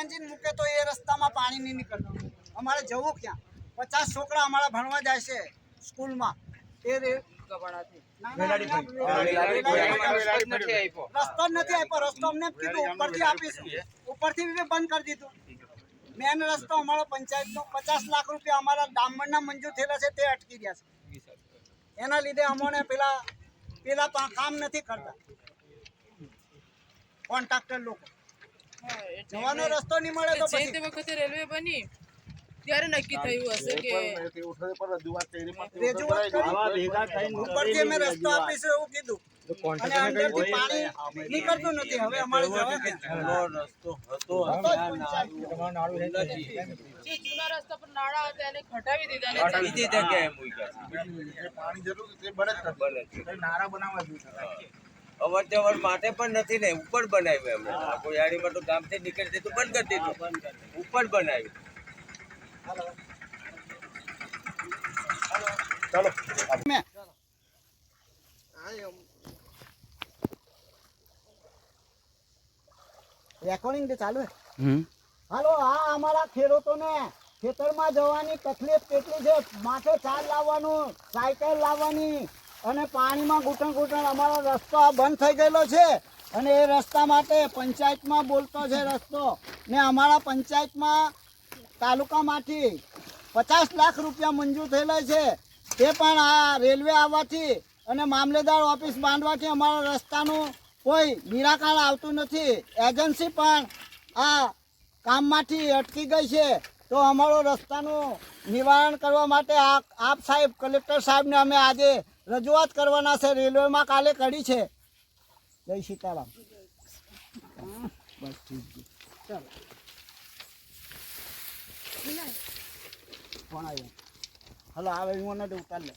Agency મૂકે તો એ રસ્તામાં પાણી નહીં નીકળતું. અમારે જવું ક્યાં? પચાસ છોકરા અમારા ભણવા જાય છે સ્કૂલમાં. એ રસ્તો નથી આપ્યો. રસ્તો અમને કીધું ઉપરથી આપીશું. ઉપરથી બી બંધ કરી દીધું. મેન રસ્તો અમારો પંચાયતનો. પચાસ લાખ રૂપિયા અમારા ડામરના મંજૂર થયેલા છે તે અટકી ગયા છે. એના લીધે અમોને પેલા પેલા કામ નથી કરતા. કોન્ટ્રાક્ટર લોકો. જવાનો રસ્તો નહીં મળે તો પછી તે વખતે રેલવે બની ત્યારે નક્કી થયું હશે કે રજૂઆત કરી ઉપરથી અમે રસ્તો આપીશ એવું કીધું. અને અંદરથી પાણી નીકળતું નથી. હવે અમારે જવા હતો જે જૂના રસ્તા પર નાળા હતા એને હટાવી દીધા ને બીજી જગ્યાએ મૂક્યા અવર જવર માટે પણ નથી ને ઉપર બનાવ્યું એમને. આખું યારીમાં તો ગામથી નીકળી દીધું બંધ કરી દીધું. ઉપર બનાવ્યું. ચાલો. રેકોર્ડિંગ તો ચાલુ હાલો આ અમારા ખેડૂતોને ખેતરમાં જવાની તકલીફ કેટલી છે? માથે ચાલ લાવવાનું સાયકલ લાવવાની. અને પાણીમાં ઘૂંટણ ઘૂંટણ અમારો રસ્તો બંધ થઈ ગયેલો છે. અને એ રસ્તા માટે પંચાયતમાં બોલતો છે રસ્તો. ને અમારા પંચાયતમાં તાલુકામાંથી પચાસ લાખ રૂપિયા મંજૂર થયેલા છે. તે પણ આ રેલવે આવવાથી અને મામલેદાર ઓફિસ બાંધવાથી અમારા રસ્તાનું કોઈ નિરાકરણ આવતું નથી. એજન્સી પણ આ કામમાંથી અટકી ગઈ છે. તો અમારો રસ્તાનું નિવારણ કરવા માટે આપ સાહેબ, કલેક્ટર સાહેબને અમે આજે રજૂઆત કરવાના છે રેલવેમાં કાલે કરી છે. જય સીતારામ. બસ ઠીક ચાલો. કોણ આવ્યો? હલો આવે હું નથી ઉતાર લે.